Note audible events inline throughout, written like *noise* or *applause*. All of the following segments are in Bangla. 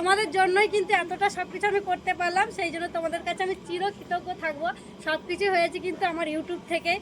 তোমাদের জন্যই কিন্তু এতটা সব কিছু আমি করতে পারলাম সেই জন্য তোমাদের কাছে আমি চির কৃতজ্ঞ থাকব। সব কিছু হয়েছে কিন্তু আমার ইউটিউব থেকে।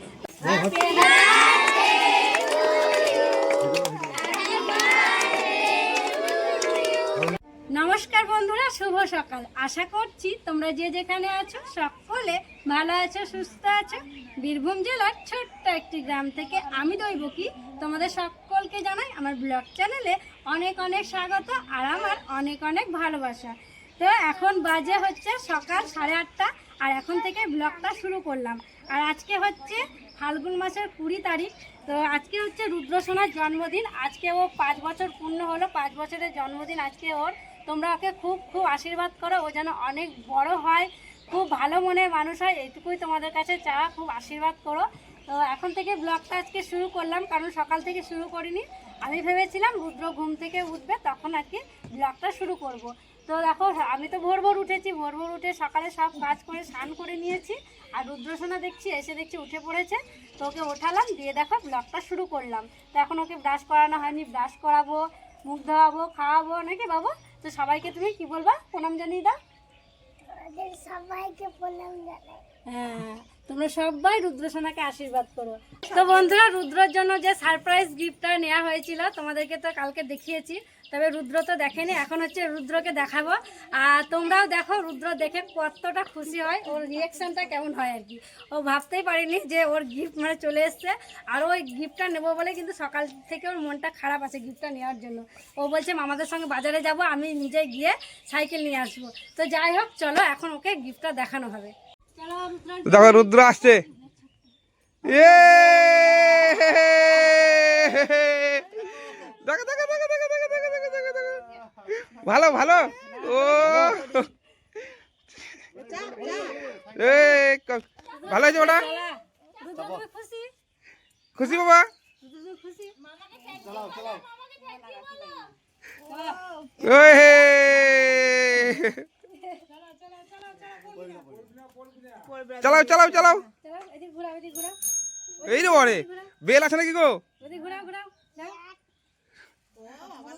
নমস্কার বন্ধুরা, শুভ সকাল। আশা করছি তোমরা যে যেখানে আছো সকলে ভালো আছো, সুস্থ আছো। বীরভূম জেলার ছোট্ট একটি গ্রাম থেকে আমি দৈবকী। তোমাদের সকলকে জানাই আমার ব্লগ চ্যানেলে অনেক অনেক স্বাগত আর আমার অনেক অনেক ভালোবাসা। তো এখন বাজে হচ্ছে সকাল সাড়ে আটটা আর এখন থেকে ব্লগটা শুরু করলাম। আর আজকে হচ্ছে ফাল্গুন মাসের কুড়ি তারিখ। তো আজকে হচ্ছে রুদ্রসোনার জন্মদিন। আজকে ও পাঁচ বছর পূর্ণ হলো, পাঁচ বছরের জন্মদিন আজকে ওর। তোমরা ওকে খুব খুব আশীর্বাদ করো, ও যেন অনেক বড় হয়, খুব ভালো মনের মানুষ হয়, এইটুকুই তোমাদের কাছে চাওয়া, খুব আশীর্বাদ করো। তো এখন থেকে ব্লগটা আজকে শুরু করলাম, কারণ সকাল থেকে শুরু করিনি। আমি ভেবেছিলাম রুদ্র ঘুম থেকে উঠবে, তখন আর কি ব্লগটা শুরু করব। তো দেখো, আমি তো ভোর ভোর উঠেছি, ভোর ভোর উঠে সকালে সব কাজ করে স্নান করে নিয়েছি, আর রুদ্রসোনা দেখছি, এসে দেখছি উঠে পড়েছে, তো ওকে ওঠালাম, দিয়ে দেখো ব্লগটা শুরু করলাম। তো এখন ওকে ব্রাশ করানো হয়নি, ব্রাশ করাবো, মুখ ধোয়াবো, খাওয়াবো, নাকি বাবু? তো সবাইকে তুমি কি বলবা? প্রণাম জানিয়ে দাও। সবাইকে প্রণাম জানাই। হ্যাঁ তোমরা সবাই রুদ্রসোনাকে আশীর্বাদ করো। তো বন্ধুরা রুদ্রর জন্য যে সারপ্রাইজ গিফটটা নেওয়া হয়েছিল তোমাদেরকে তো কালকে দেখিয়েছি। তবে রুদ্র তো দেখেনি এখন হচ্ছে রুদ্রকে দেখাবো। আর তোমরাও দেখো রুদ্র দেখে কতটা খুশি হয় ওর রিয়েকশনটা কেমন হয় আর কি। ও ভাবতেই পারিনি যে ওর গিফট মানে চলে এসছে। আর ওই গিফটটা নেব বলে কিন্তু সকাল থেকে ওর মনটা খারাপ আছে গিফটটা নেওয়ার জন্য। ও বলছে মামাদের সঙ্গে বাজারে যাব আমি নিজে গিয়ে সাইকেল নিয়ে আসব। তো যাই হোক চলো এখন ওকে গিফটটা দেখানো হবে। চলো রুদ্র দেখো রুদ্র আসছে। এ দেখো দেখো দেখো দেখো দেখো দেখো দেখো দেখো দেখো ভালো ভালো। ও। এ ক- ভালো হয়েছে ওটা খুশি বাবা। চালাও চালাও চালাও। এই রে বেল আছে নাকি গো? ঘোরাও ঘোরাও।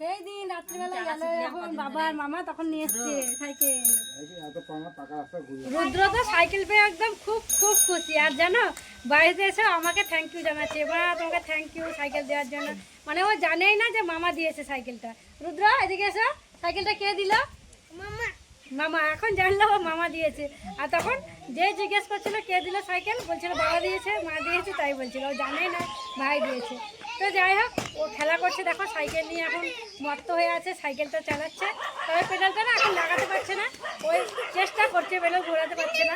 সেই দিন রাত্রিবেলা গেল এখন বাবা আর মামা তখন নিয়ে এসছে সাইকেল। রুদ্র তো সাইকেল পেয়ে একদম খুব খুব খুশি। আর জানো বাড়িতে এসে আমাকে থ্যাংক ইউ জানাচ্ছে। এবার তোমাকে থ্যাংক ইউ সাইকেল দেওয়ার জন্য। মানে ও জানেই না যে মামা দিয়েছে সাইকেলটা। রুদ্র এদিকে এসো। সাইকেলটা কে দিল? মামা। মামা এখন জানলো ও মামা দিয়েছে। আর তখন যে জিজ্ঞেস করছিল কে দিল সাইকেল, বলছিল বাবা দিয়েছে, মা দিয়েছে, তাই বলছিল। ও জানেই না, ভাই দিয়েছে। তো যাই হোক, ও খেলা করছে, দেখো, সাইকেল নিয়ে এখন মত্ত হয়ে আছে সাইকেলটা চালাচ্ছে। তবে পেডালটা না এখন লাগাতে পারছে না। ওই চেষ্টা করছে পেডাল ঘোরাতে পারছে না।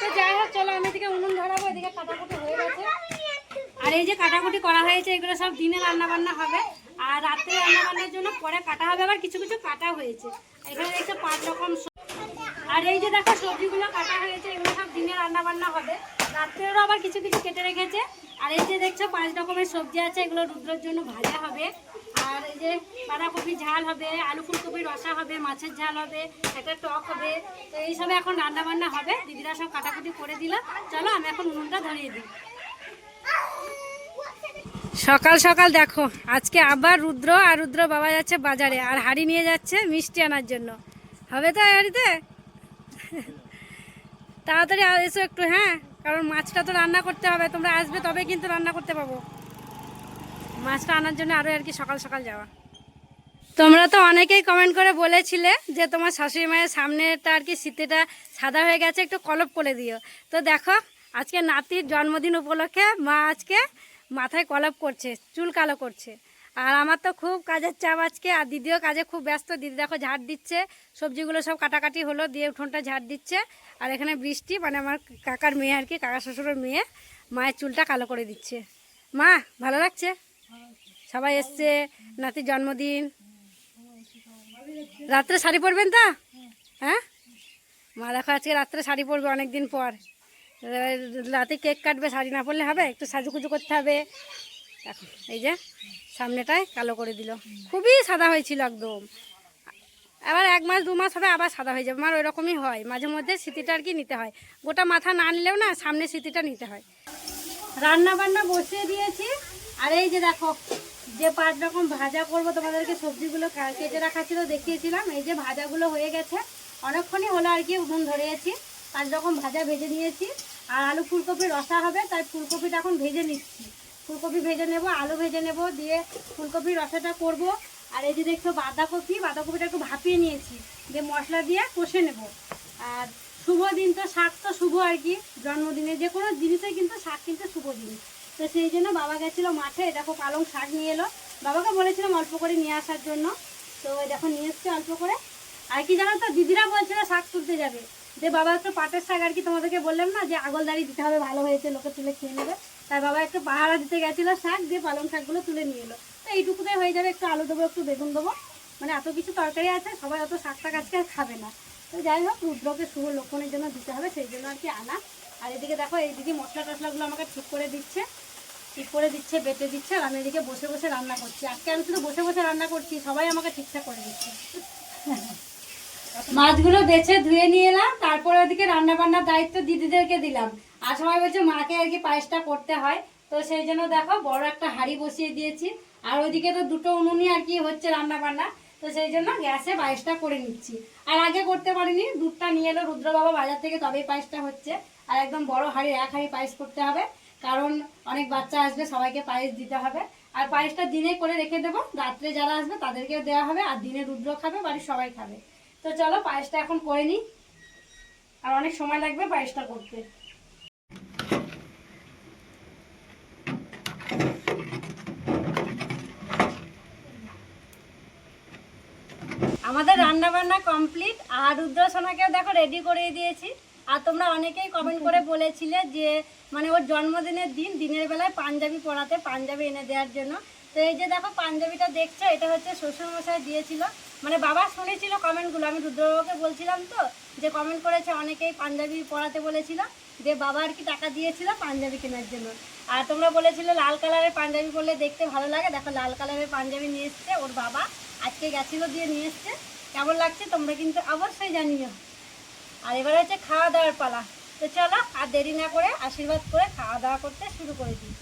তো যাই হোক, চলো, আমি এদিকে উনুন ধরাবো, এদিকে কাটাকুটি হয়ে গেছে। আর এই যে কাটাকুটি করা হয়েছে, এগুলো সব দিনে রান্নাবান্না হবে। আর রাত্রে রান্না বান্নার জন্য পরে কাটা হবে, আবার কিছু কিছু কাটা হয়েছে। এখানে দেখছ, পাঁচ রকম আর এই যে দেখো সবজিগুলো কাটা হয়েছে, এগুলো সব দিনে রান্না বান্না হবে। রাত্রেরও আবার কিছু কিছু কেটে রেখেছে। আর এই যে দেখছ, পাঁচ রকমের সবজি আছে, এগুলো রুদ্রের জন্য ভাজা হবে। আর এই যে বাঁধাকপি ঝাল হবে, আলু ফুলকপি রসা হবে, মাছের ঝাল হবে, একটা টক হবে। তো এইসবে এখন রান্না বান্না হবে। দিদিরা সব কাটাকুটি করে দিল। চলো আমি এখন উনুনটা ধরিয়ে দিই। সকাল সকাল দেখো, আজকে আবার রুদ্র আর রুদ্র বাবা যাচ্ছে বাজারে, আর হাড়ি নিয়ে যাচ্ছে মিষ্টি আনার জন্য। হবে তো হাড়িতে? *laughs* তাড়াতাড়ি এসো একটু হ্যাঁ? কারণ মাছটা তো রান্না করতে হবে, তোমরা আসবে তবে কিন্তু রান্না করতে পাবো। মাছটা আনার জন্য আরও আর কি সকাল সকাল যাওয়া। তোমরা তো অনেকেই কমেন্ট করে বলেছিলে যে তোমার শাশুড়ি মায়ের সামনেটা আর কি শীতেটা সাদা হয়ে গেছে, একটু কলপ করে দিও। তো দেখো, আজকে নাতির জন্মদিন উপলক্ষে মা আজকে মাথায় কলপ করছে, চুল কালো করছে। আর আমার তো খুব কাজের চাপ আজকে, আর দিদিও কাজে খুব ব্যস্ত। দিদি দেখো ঝাড় দিচ্ছে, সবজিগুলো সব কাটাকাটি হলো, দিয়ে উঠোনটা ঝাড় দিচ্ছে। আর এখানে বৃষ্টি মানে আমার কাকার মেয়ে আর কি, কাকা শ্বশুরের মেয়ে, মায়ের চুলটা কালো করে দিচ্ছে। মা, ভালো লাগছে? সবাই এসছে নাতির জন্মদিন। রাত্রে শাড়ি পরবেন তো? হ্যাঁ? মা, দেখো আজকে রাত্রে শাড়ি পরবে অনেক দিন পর। রাতে কেক কাটবে, শাড়ি না পরলে হবে, একটু সাজুকুজু করতে হবে। এখন এই যে। সামনেটায় কালো করে দিল। খুবই সাদা হয়েছিল একদম। আবার এক মাস, দু মাস হবে আবার সাদা হয়ে যাবে। আমার ওইরকমই হয়। মাঝে মধ্যে স্মৃতিটা আর কি নিতে হয়। গোটা মাথা না নিলেও না সামনে স্মৃতিটা নিতে হয়। রান্না বান্না বসিয়ে দিয়েছি। আর এই যে দেখো, যে পাঁচ রকম ভাজা করব, তোমাদেরকে সবজিগুলো কেটে রাখা ছিল, দেখিয়েছিলাম। এই যে ভাজাগুলো হয়ে গেছে। অনেকক্ষণই হলো আর কি উনুন ধরিয়েছি। পাঁচ রকম ভাজা ভেজে নিয়েছি। আর আলু ফুলকপি রসা হবে, তাই ফুলকপিটা এখন ভেজে নিচ্ছি। ফুলকপি ভেজে নেব, আলু ভেজে নেব, দিয়ে ফুলকপির রসাটা করব। আর এই যে দেখছ বাঁধাকপি, বাঁধাকপিটা একটু ভাপিয়ে নিয়েছি, দিয়ে মশলা দিয়ে কষে নেব। আর শুভ দিন তো, শাক তো শুভ আর কি, জন্মদিনে যে কোনো জিনিসে কিন্তু শাক কিন্তু শুভ জিনিস তো সেই জন্য বাবা গেছিল মাঠে দেখো পালং শাক নিয়ে এলো। বাবাকে বলেছিলাম অল্প করে নিয়ে আসার জন্য। তো দেখো নিয়ে এসছে অল্প করে। আর কি জানো তো, দিদিরা বলছিল শাক তুলতে যাবে। যে বাবা একটু পাটের শাক আর কি তোমাদেরকে বললাম না, যে আগল দাঁড়িয়ে দিতে হবে, ভালো হয়েছে, লোকে তুলে খেয়ে নেবে। তাই বাবা একটু পাহারা দিতে গেছিল, শাক দিয়ে পালং শাকগুলো তুলে নিয়ে এলো। তো এইটুকুতে হয়ে যাবে, একটু আলু দেবো, একটু বেগুন দেবো। মানে এত কিছু তরকারি আছে, সবাই অত শাক টাক আজকে আর খাবে না। তো যাই হোক, রুদ্রকে শুভ লক্ষণের জন্য দিতে হবে, সেই জন্য আর কি আনা। আর এদিকে দেখো, এইদিকে মশলা টশলাগুলো আমাকে ঠিক করে দিচ্ছে, ঠিক করে দিচ্ছে, বেটে দিচ্ছে, আর আমি এদিকে বসে বসে রান্না করছি। আজকে আমি শুধু বসে বসে রান্না করছি, সবাই আমাকে ঠিকঠাক করে দিচ্ছে। মাছগুলো বেছে ধুয়ে নিয়ে এলাম, তারপরে ওদিকে রান্না বান্নার দায়িত্ব দিদিদেরকে দিলাম। আর সবাই বলছে মাকে আর কি পায়েসটা করতে হয়। তো সেই জন্য দেখো বড় একটা হাঁড়ি বসিয়ে দিয়েছি। আর ওইদিকে তো দুটো উনুনই আর কি হচ্ছে রান্না বান্না তো সেই জন্য গ্যাসে পায়েসটা করে নিচ্ছি। আর আগে করতে পারিনি, দুধটা নিয়ে এলো রুদ্র বাবা বাজার থেকে তবেই পায়েসটা হচ্ছে। আর একদম বড় হাঁড়ি, এক হাঁড়ি পায়েস করতে হবে। কারণ অনেক বাচ্চা আসবে, সবাইকে পায়েস দিতে হবে। আর পায়েসটা দিনে করে রেখে দেবো। রাত্রে যারা আসবে তাদেরকেও দেওয়া হবে। আর দিনে রুদ্র খাবে, বাড়ির সবাই খাবে। তো চলো পায়েসটা এখন করে নিই। আর অনেক সময় লাগবে পায়েসটা করতে আমাদের রান্না বান্না কমপ্লিট আর রুদ্রসোনাকেও দেখো রেডি করে দিয়েছি। আর তোমরা অনেকেই কমেন্ট করে বলেছিলে যে মানে ওর জন্মদিনের দিন, দিনের বেলায় পাঞ্জাবি পরাতে, পাঞ্জাবি এনে দেওয়ার জন্য। তো এই যে দেখো, পাঞ্জাবিটা দেখছ, এটা হচ্ছে শ্বশুরমশাই দিয়েছিল। মানে বাবা শুনেছিল কমেন্টগুলো আমি রুদ্রবাবুকে বলছিলাম তো, যে কমেন্ট করেছে, অনেকেই পাঞ্জাবি পরাতে বলেছিল, যে বাবা আর কি টাকা দিয়েছিল পাঞ্জাবি কেনার জন্য। আর তোমরা বলেছিলে লাল কালারের পাঞ্জাবি পরলে দেখতে ভালো লাগে। দেখো, লাল কালারের পাঞ্জাবি নিয়ে এসছে, ওর বাবা আজকে গেছিল দিয়ে নিয়ে এসছে। কেমন লাগছে তোমরা কিন্তু অবশ্যই জানিও। আর এবার হচ্ছে খাওয়া দাওয়ার পালা। তো চলো আর দেরি না করে আশীর্বাদ করে খাওয়া দাওয়া করতে শুরু করে দিই।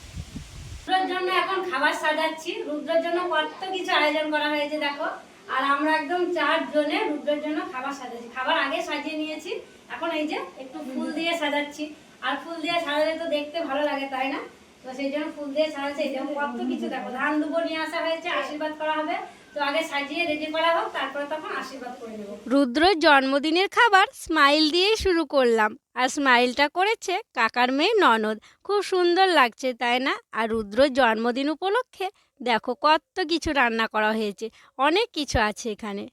রুদ্রের জন্য এখন খাবার সাজাচ্ছি। রুদ্রের জন্য কত কিছু আয়োজন করা হয়েছে দেখো। আর আমরা একদম চার জনে রুদ্রের জন্য খাবার সাজাচ্ছি। খাবার আগে সাজিয়ে নিয়েছি। এখন এই যে একটু ফুল দিয়ে সাজাচ্ছি। আর ফুল দিয়ে সাজালে তো দেখতে ভালো লাগে তাই না? তো সেই জন্য ফুল দিয়ে সাজাচ্ছে। এই যেমন কত কিছু দেখো। ধান দুবো নিয়ে আসা হয়েছে। আশীর্বাদ করা হবে। নেব। রুদ্রর জন্মদিনের খাবার স্মাইল দিয়েই শুরু করলাম। আর স্মাইলটা করেছে কাকার মেয়ে ননদ। খুব সুন্দর লাগছে, তাই না? আর রুদ্রর জন্মদিন উপলক্ষে দেখো কত কিছু রান্না করা হয়েছে। অনেক কিছু আছে এখানে।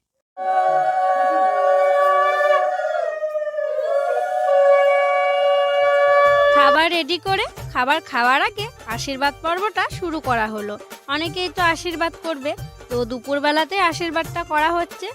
খাবার রেডি করে খাবার খাওয়ার আগে আশীর্বাদ পর্বটা শুরু করা হলো। অনেকেই তো আশীর্বাদ করবে। তো দুপুরবেলাতে আশীর্বাদটা করা হচ্ছে।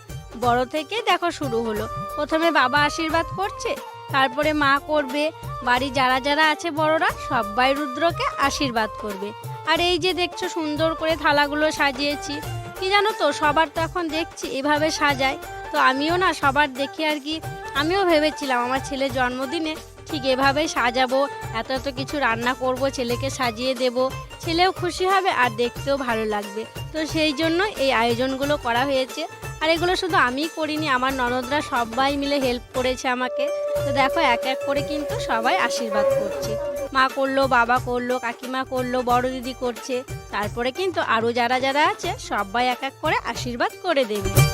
বড় থেকে দেখো শুরু হলো। প্রথমে বাবা আশীর্বাদ করছে, তারপরে মা করবে। বাড়ি যারা যারা আছে বড়রা, সবাই রুদ্রকে আশীর্বাদ করবে। আর এই যে দেখছ সুন্দর করে থালাগুলো সাজিয়েছি। কি জানো তো, সবার তো এখন দেখছি এভাবে সাজায়। তো আমিও না সবার দেখে আর কি। আমিও ভেবেছিলাম আমার ছেলের জন্মদিনে ঠিক এভাবেই সাজাবো, এত এত কিছু রান্না করব, ছেলেকে সাজিয়ে দেব। ছেলেও খুশি হবে আর দেখতেও ভালো লাগবে। তো সেই জন্য এই আয়োজনগুলো করা হয়েছে। আর এগুলো শুধু আমিই করিনি, আমার ননদরা সবাই মিলে হেল্প করেছে আমাকে। তো দেখো, এক এক করে কিন্তু সবাই আশীর্বাদ করছে। মা করল, বাবা করল, কাকিমা করল, বড় দিদি করছে। তারপরে কিন্তু আরও যারা যারা আছে, সবাই এক এক করে আশীর্বাদ করে দেবে।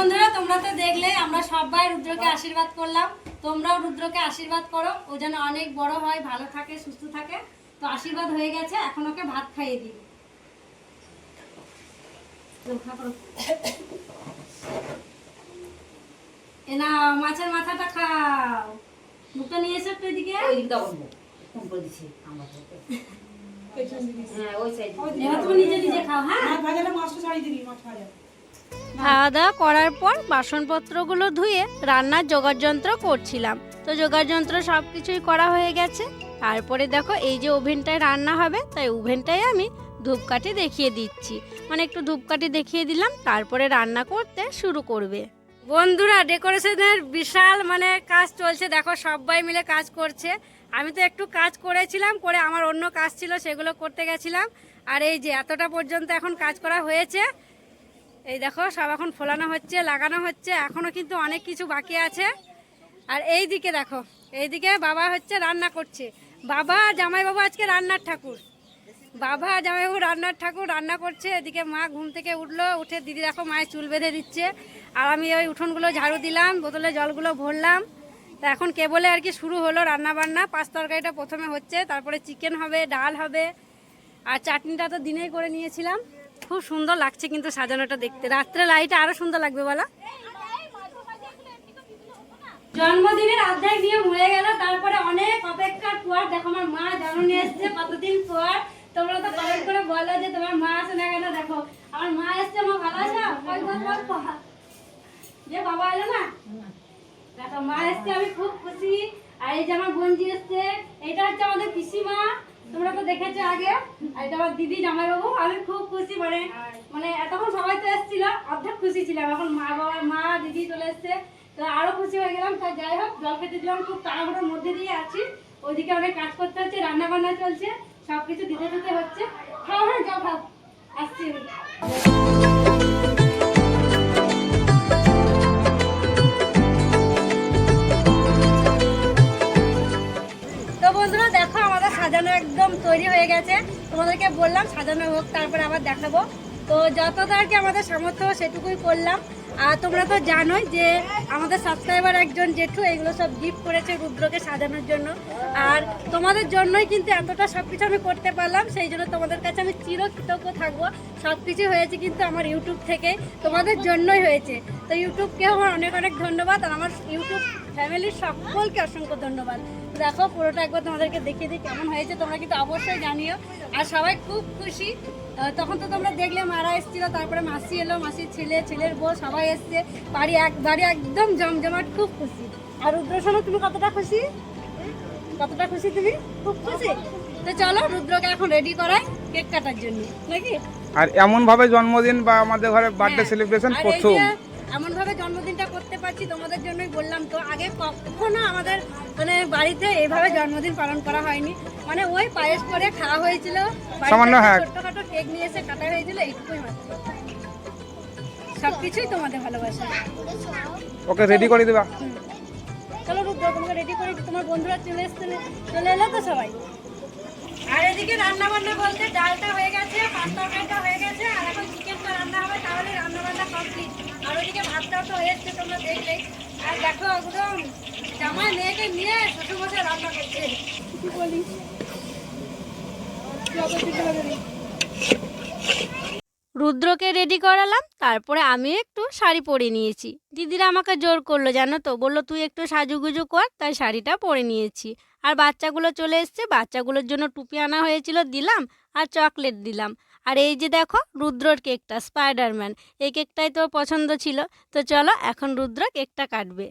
বন্ধুরা তোমরা তো দেখলে আমরা সবাই রুদ্রকে আশীর্বাদ করলাম। তোমরাও রুদ্রকে আশীর্বাদ করো ও যেন অনেক বড় হয় ভালো থাকে সুস্থ থাকে। তো আশীর্বাদ হয়ে গেছে এখন ওকে ভাত খাইয়ে দিই। এ না মাছের মাথাটা খাও। মুখটা নিয়ে এসো একটু এদিকে। এবার তুমি নিজে নিজে খাও হ্যাঁ? খাওয়া দাওয়া করার পর বাসনপত্রগুলো ধুয়ে রান্নার যন্ত্র করছিলাম। তো যন্ত্র সব কিছুই করা হয়ে গেছে। তারপরে দেখো এই যে ওভেনটায় রান্না হবে, তাই ওভেনটায় আমি ধূপকাঠি দেখিয়ে দিচ্ছি। মানে একটু ধূপকাঠি দেখিয়ে দিলাম, তারপরে রান্না করতে শুরু করবে। বন্ধুরা, ডেকোরেশনের বিশাল মানে কাজ চলছে। দেখো সবাই মিলে কাজ করছে। আমি তো একটু কাজ করেছিলাম, করে আমার অন্য কাজ ছিল, সেগুলো করতে গেছিলাম। আর এই যে এতটা পর্যন্ত এখন কাজ করা হয়েছে। এই দেখো, সব এখন ফোলানো হচ্ছে, লাগানো হচ্ছে, এখনও কিন্তু অনেক কিছু বাকি আছে। আর এই দিকে দেখো এইদিকে বাবা হচ্ছে রান্না করছে। বাবা জামাই বাবা আজকে রান্নার ঠাকুর। বাবা, জামাইবাবু রান্নার ঠাকুর, রান্না করছে। এদিকে মা ঘুম থেকে উঠল, উঠে দিদি দেখো মায়ের চুল বেঁধে দিচ্ছে। আর আমি ওই উঠোনগুলো ঝাড়ু দিলাম, বোতলে জলগুলো ভরলাম। তা এখন কেবলে আর কি শুরু হলো রান্না বান্না পাঁচ তরকারিটা প্রথমে হচ্ছে, তারপরে চিকেন হবে, ডাল হবে। আর চাটনিটা তো দিনেই করে নিয়েছিলাম। খুব সুন্দর লাগছে কিন্তু সাজানোটা দেখতে। রাত্রে লাইটে আরও সুন্দর লাগবে, বলা। জন্মদিনের অধ্যায় নিয়ে মরে গেল, তারপরে অনেক অপেক্ষার পর, দেখো আমার মা জন্মনি এসছে, কতদিন পর? তোমরা তো কমেন্ট করে বলো যে তোমার মা আসে না কেন, দেখো। আমার মা এসছে, মা ভালো আছো। যে বাবা এলো না? দেখো, মা এসছে, আমি খুব খুশি। আর এই যে আমার বোনজি এসছে এটা হচ্ছে আমাদের পিসিমা। তোমরা তো দেখেছ আগে, আর এটা আমার দিদি জামাইবাবু, আমি খুব খুশি মানে মানে এতক্ষণ সবাই তো এসেছিল, অর্ধেক খুশি ছিলাম। এখন মা বাবা, মা, দিদি চলে এসছে, তো আরও খুশি হয়ে গেলাম। তাই যাই হোক, জল খেতে দিলাম, খুব তাড়াহুড়োর মধ্যে দিয়ে আছি। ওইদিকে অনেক কাজ করতে হচ্ছে রান্না বান্না চলছে সব কিছু দিতে দিতে হচ্ছে। খাও হ্যাঁ যাও খাও। আসছি একদম তৈরি হয়ে গেছে। তোমাদেরকে বললাম, সাজানো হোক, তারপরে আবার দেখাবো। তো যতটা আর কি আমাদের সামর্থ্য সেটুকুই করলাম। আর তোমরা তো জানোই যে আমাদের সাবস্ক্রাইবার একজন জেঠু, এগুলো সব গিফট করেছে রুদ্রকে সাজানোর জন্য। আর তোমাদের জন্যই কিন্তু এতটা সব কিছু আমি করতে পারলাম, সেই জন্য তোমাদের কাছে আমি চিরকৃতজ্ঞ থাকব। সব কিছু হয়েছে কিন্তু আমার ইউটিউব থেকে, তোমাদের জন্যই হয়েছে। তো ইউটিউবকেও আমার অনেক অনেক ধন্যবাদ, আর আমার ইউটিউব ফ্যামিলির সকলকে অসংখ্য ধন্যবাদ। দেখো পুরোটা একবার তোমাদেরকে দেখিয়ে দিই কেমন হয়েছে তোমরা কিন্তু অবশ্যই জানিও। আর সবাই খুব খুশি। তখন তো তোমরা দেখলে মারা এসেছিল তারপরে মাসি এলো মাসির ছেলে ছেলের বউ সবাই এসছে। বাড়ি এক বাড়ি একদম জমজমাট খুব খুশি। আর রুদ্রসোনা তুমি কতটা খুশি? কতটা খুশি তুমি? খুব খুশি? তো চলো রুদ্রকে এখন রেডি করাই কেক কাটার জন্য। নাকি? আর এমন ভাবে জন্মদিন বা আমাদের ঘরে বার্থডে হ্যাঁ। সেলিব্রেশন প্রথম। যে এমন ভাবে জন্মদিনটা করতে পারছি তোমাদের জন্যই বললাম তো। আগে কখনো আমাদের মানে বাড়িতে এইভাবে জন্মদিন পালন করা হয়নি। মানে ওই পায়েস করে খাওয়া হয়েছিল। সামান্য হ্যাঁ। ছোট্টখাটো কেক নিয়ে এসে কাটা হয়েছিল এইটুকুই মাত্র। সবকিছুই তোমাদের ভালোবাসা। ওকে রেডি করে দিবা? চলো রুদ্র তোমাকে রেডি করে তোমার বন্ধুরা চলে এসছে চলে এলো তো সবাই? আর এদিকে রান্না বান্না বলতে ডালটা হয়ে গেছে পাঁচ তরকারিটা হয়ে গেছে আর এখন রান্না হবে তাহলে রান্না বান্না কমপ্লিট আর ওদিকে ভাতটাও তো হয়ে এসছে তোমরা দেখলেই আর দেখো একদম জামাই মেয়েকে নিয়ে শ্বশুর মশাই রান্না করছে। কি বলিস। রুদ্রকে রেডি করালাম তারপরে আমি একটু শাড়ি পরে নিয়েছি। দিদিরা আমাকে জোর করল জানো তো? বলল তুই একটু সাজুগুজু কর তাই শাড়িটা পরে নিয়েছি। আর বাচ্চাগুলো চলে এসছে বাচ্চাগুলোর জন্য টুপি আনা হয়েছিল দিলাম আর চকলেট দিলাম। আর এই যে দেখো রুদ্রর কেকটা স্পাইডারম্যান এই কেকটাই তোর পছন্দ ছিল। তো চলো এখন রুদ্র কেকটা কাটবে।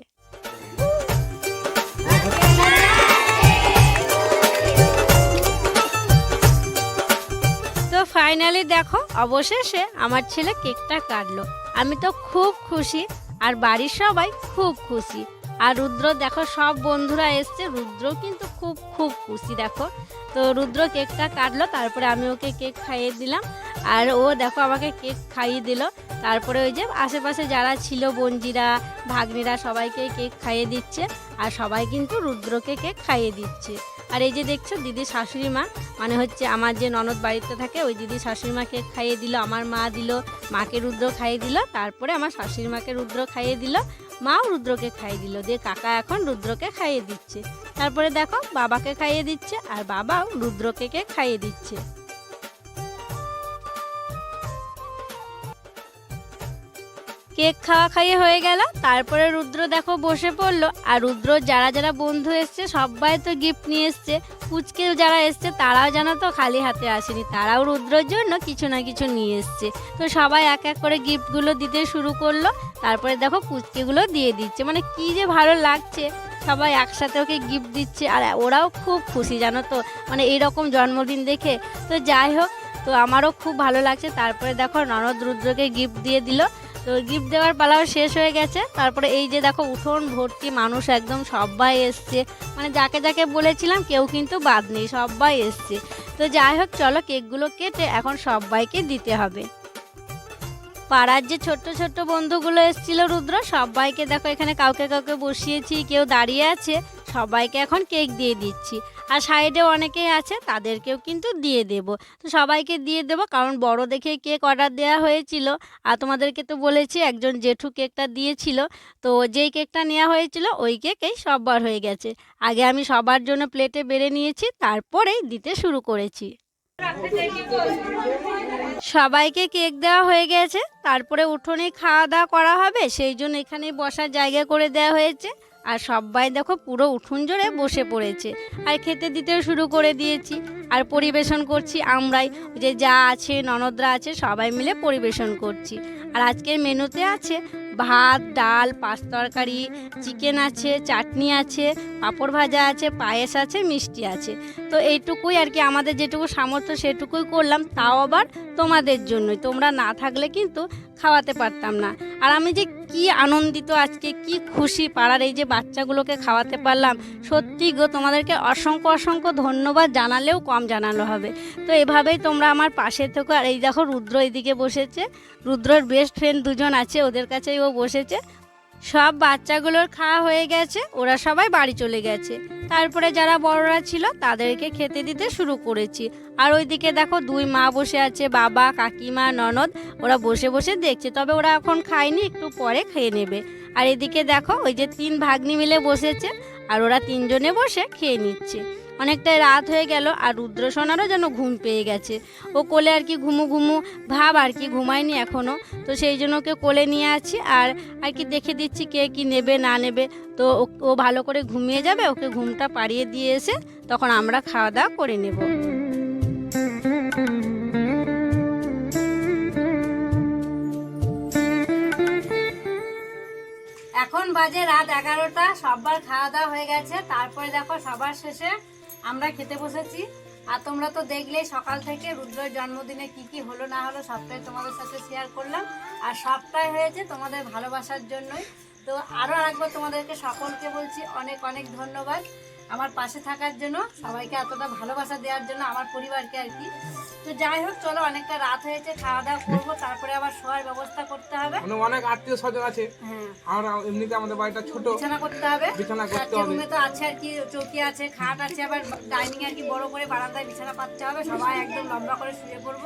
তো ফাইনালি দেখো অবশেষে আমার ছেলে কেকটা কাটলো। আমি তো খুব খুশি আর বাড়ির সবাই খুব খুশি। আর রুদ্র, দেখো, সব বন্ধুরা এসছে। রুদ্র কিন্তু খুব খুব খুশি, দেখো। তো রুদ্র কেকটা কাটলো, তারপরে আমি ওকে কেক খাইয়ে দিলাম। আর ও, দেখো, আমাকে কেক খাইয়ে দিল। তারপরে ওই যে আশেপাশে যারা ছিল বঞ্জিরা ভাগ্নিরা, সবাইকে কেক খাইয়ে দিচ্ছে। আর সবাই কিন্তু রুদ্রকে কেক খাইয়ে দিচ্ছে। আর এই যে দেখছ, দিদি শাশুড়ি মা মানে হচ্ছে আমার যে ননদ বাড়িতে থাকে, ওই দিদি শাশুড়ি মাকে খাইয়ে দিল, আমার মা দিল, মাকে রুদ্র খাইয়ে দিল, তারপরে আমার শাশুড়ি মাকে রুদ্র খাইয়ে দিল। মাও রুদ্রকে খাইয়ে দিল। দিয়ে কাকা এখন রুদ্রকে খাইয়ে দিচ্ছে। তারপরে দেখো, বাবাকে খাইয়ে দিচ্ছে আর বাবাও রুদ্রকে খাইয়ে দিচ্ছে। কেক খাওয়া খাইয়ে হয়ে গেল। তারপরে রুদ্র দেখো বসে পড়ল। আর রুদ্র যারা যারা বন্ধু এসছে, সবাই তো গিফট নিয়ে এসছে। পুচকে যারা এসছে, তারাও জানো তো খালি হাতে আসেনি। তারাও রুদ্রর জন্য কিছু না কিছু নিয়ে এসছে। তো সবাই এক এক করে গিফটগুলো দিতে শুরু করল। তারপরে দেখো কুচকেগুলো দিয়ে দিচ্ছে। মানে কি যে ভালো লাগছে। সবাই একসাথে ওকে গিফট দিচ্ছে। আর ওরাও খুব খুশি, জানো তো? মানে এইরকম জন্মদিন দেখে। তো যাই হোক, তো আমারও খুব ভালো লাগছে। তারপরে দেখো ননদ রুদ্রকে গিফট দিয়ে দিল। তো গিফট দেওয়ার পালাও শেষ হয়ে গেছে। তারপরে এই যে দেখো উঠোন ভর্তি মানুষ একদম সবাই এসছে। মানে যাকে যাকে বলেছিলাম কেউ কিন্তু বাদ নেই সবাই এসছে। তো যাই হোক, চলো কেকগুলো কেটে এখন সবাইকে দিতে হবে। পাড়ার যে ছোট্ট ছোট্ট বন্ধুগুলো এসেছিল রুদ্র সবাইকে দেখো এখানে কাউকে কাউকে বসিয়েছি, কেউ দাঁড়িয়ে আছে সবাইকে এখন কেক দিয়ে দিচ্ছি। আর সাইডে অনেকেই আছে, তাদেরকেও কিন্তু দিয়ে দেব। তো সবাইকে দিয়ে দেবো, কারণ বড় দেখে কেক অর্ডার দেওয়া হয়েছিল। আর তোমাদেরকে তো বলেছি, একজন জেঠু কেকটা দিয়েছিল। তো যেই কেকটা নেওয়া হয়েছিল, ওই কেকেই সববার হয়ে গেছে। আগে আমি সবার জন্য প্লেটে বেড়ে নিয়েছি, তারপরেই দিতে শুরু করেছি। সবাইকে কেক দেওয়া হয়ে গেছে, তারপরে উঠোনে খাওয়া দাওয়া করা হবে, সেই জন্য এখানে বসার জায়গা করে দেওয়া হয়েছে। আর সবাই দেখো পুরো উঠোন জোরে বসে পড়েছে। আর খেতে দিতে শুরু করে দিয়েছি। আর পরিবেশন করছি আমরাই। যে যা আছে ননদরা আছে সবাই মিলে পরিবেশন করছি। আর আজকের মেনুতে আছে ভাত ডাল পাঁচ তরকারি চিকেন আছে চাটনি আছে পাঁপড় ভাজা আছে পায়েস আছে মিষ্টি আছে। তো এইটুকুই আর কি আমাদের যেটুকু সামর্থ্য সেটুকুই করলাম। তাও আবার তোমাদের জন্যই। তোমরা না থাকলে কিন্তু খাওয়াতে পারতাম না। আর আমি যে কি আনন্দিত আজকে, কি খুশি পাড়ার এই যে বাচ্চাগুলোকে খাওয়াতে পারলাম, সত্যি গো, তোমাদেরকে অসংখ্য অসংখ্য ধন্যবাদ জানালেও কম জানানো হবে। তো এভাবেই তোমরা আমার পাশে থেকো। আর এই দেখো, রুদ্র এইদিকে বসেছে। রুদ্রর বেস্ট ফ্রেন্ড দুজন আছে, ওদের কাছেই ও বসেছে। সব বাচ্চাগুলোর খাওয়া হয়ে গেছে, ওরা সবাই বাড়ি চলে গেছে। তারপরে যারা বড়রা ছিল, তাদেরকে খেতে দিতে শুরু করেছি। আর ওইদিকে দেখো দুই মা বসে আছে, বাবা, কাকিমা, ননদ, ওরা বসে বসে দেখছে, তবে ওরা এখন খায়নি, একটু পরে খেয়ে নেবে। আর এদিকে দেখো ওই যে তিন ভাগ্নি মিলে বসেছে, আর ওরা তিনজনে বসে খেয়ে নিচ্ছে। অনেকটাই রাত হয়ে গেল আর রুদ্র সোনারও যেন ঘুম পেয়ে গেছে। ও কোলে আর কি ঘুমু ঘুমু ভাব আর কি ঘুমায়নি এখনও তো সেই জন্য ওকে কোলে নিয়ে আছি আর আর কি দেখে দিচ্ছি কে কি নেবে, না নেবে। তো ও- ভালো করে ঘুমিয়ে যাবে, ওকে ঘুমটা পাড়িয়ে দিয়ে এসে তখন আমরা খাওয়া দাওয়া করে নেব। এখন বাজে রাত এগারোটা, সবার খাওয়া দাওয়া হয়ে গেছে। তারপরে দেখো সবার শেষে আমরা খেতে বসেছি। আর তোমরা তো দেখলে সকাল থেকে রুদ্রের জন্মদিনে কি কি হলো না হলো সবটাই তোমাদের সাথে শেয়ার করলাম। আর সবটাই হয়েছে তোমাদের ভালোবাসার জন্যই। তো আরও একবার তোমাদেরকে সকলকে বলছি অনেক অনেক ধন্যবাদ। আমার পাশে থাকার জন্য সবাইকে এতটা ভালোবাসা দেওয়ার জন্য আমার পরিবারকে আর কি। তো যাই হোক চলো অনেকটা রাত হয়েছে খাওয়া দাওয়া করব তারপরে আবার শোয়ার ব্যবস্থা করতে হবে। মানে অনেক আত্মীয় স্বজন আছে। হ্যাঁ। আর এমনিতে আমাদের বাড়িটা ছোট। বিছানা করতে হবে। বিছানা করতে হবে। রুমে তো আছে আর কি চৌকি আছে খাট আছে আবার ডাইনিং আর কি বড় করে বারান্দায় বিছানা পাততে হবে। সবাই একদম লম্বা করে শুয়ে পড়ব।